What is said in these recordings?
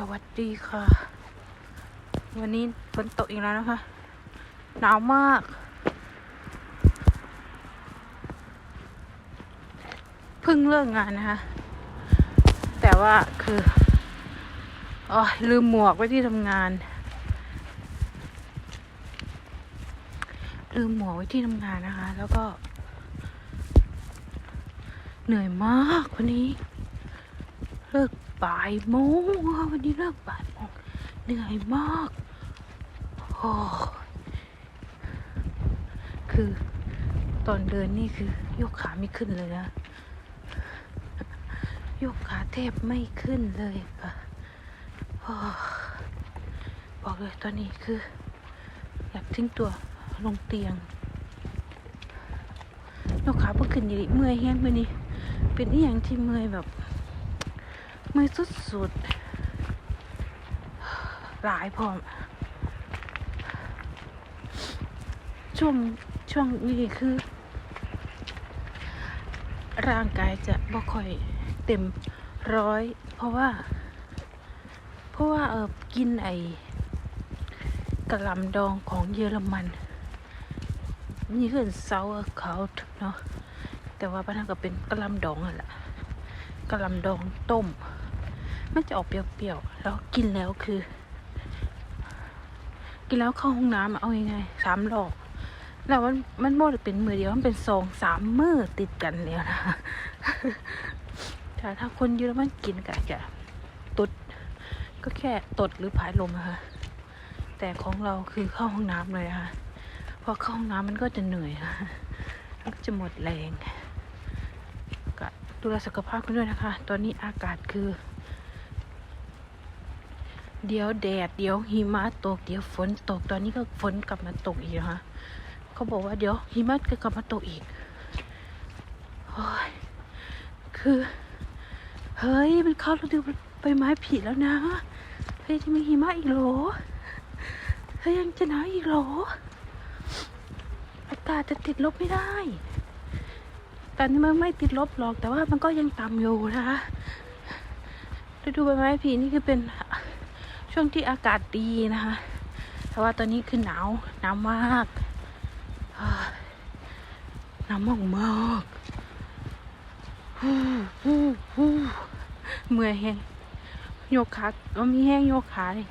สวัสดีค่ะ วันนี้ฝนตกอีกแล้วนะคะ หนาวมาก เพิ่งเลิกงานนะคะ แต่ว่าคืออ๋อลืมหมวกไว้ที่ทำงาน ลืมหมวกไว้ที่ทำงานนะคะ แล้วก็ เหนื่อยมากวันนี้ เลิก บ่ายโมงวันนี้เลิกบ่ายโมงเหนื่อยมากโอ้คือตอนเดินนี่คือยกขาไม่ขึ้นเลยนะยกขาแทบไม่ขึ้นเลยค่ะบอกเลยตอนนี้คือ อยากทิ้งตัวลงเตียงยกขาเพิ่งขึ้นอยู่ดิเมื่อยแห้งไปนี่เป็นอีหยังที่เมื่อยแบบ มื่อยสุดๆหลายพร้อม ช่วงช่วงนี้คือ ร่างกายจะบ่ค่อยเต็มร้อย เพราะว่า เพราะว่าเออกินไอกระลำดองของเยอรมัน นี่คือเซาเขาเนาะแต่ว่าบ้านเราก็เป็นกระลำดองอะแหละกระลำดองต้ม มันจะออกเปรี้ยวๆ แล้วกินแล้วคือ กินแล้วเข้าห้องน้ำอะเอายังไงสามรอบแล้วมันมันโมดเป็นมือเดียวมันเป็นสองสามมือติดกันแล้วนะแต่ถ้าคนเยอะมันกินก็จะตดก็แค่ตดหรือผายลมนะคะแต่ของเราคือเข้าห้องน้ำเลยค่ะพอเข้าห้องน้ำมันก็จะเหนื่อยค่ะจะหมดแรงก็ดูแลสุขภาพกันด้วยนะคะ ตอนนี้อากาศคือ เดี๋ยวแดด เดี๋ยวหิมะตก เดี๋ยวฝนตก ตอนนี้ก็ฝนกลับมาตกอีกนะคะเขาบอกว่าเดี๋ยวหิมะก็กลับมาตกอีกโอ้ยคือ เฮ้ย มันเข้าฤดูใบไม้ผลิแล้วนะ เฮ้ยจะมีหิมะอีกเหรอ เฮ้ยยังจะหนาวอีกเหรอ อากาศจะติดลบไม่ได้ตอนนี้มันไม่ติดลบหรอก แต่ว่ามันก็ยังต่ำอยู่นะคะฤดูใบไม้ผลินี่คือเป็น ช่วงที่อากาศดีนะคะ แต่ว่าตอนนี้คือหนาวหนาวมากเฮ้ยหนาวมากมากเมื่อยแห้งโยกขาก็มีแห้งโยกขาเลย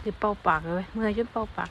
เดี๋ยวเป่าปากเลยเว้ยเมื่อยจนเป่าปาก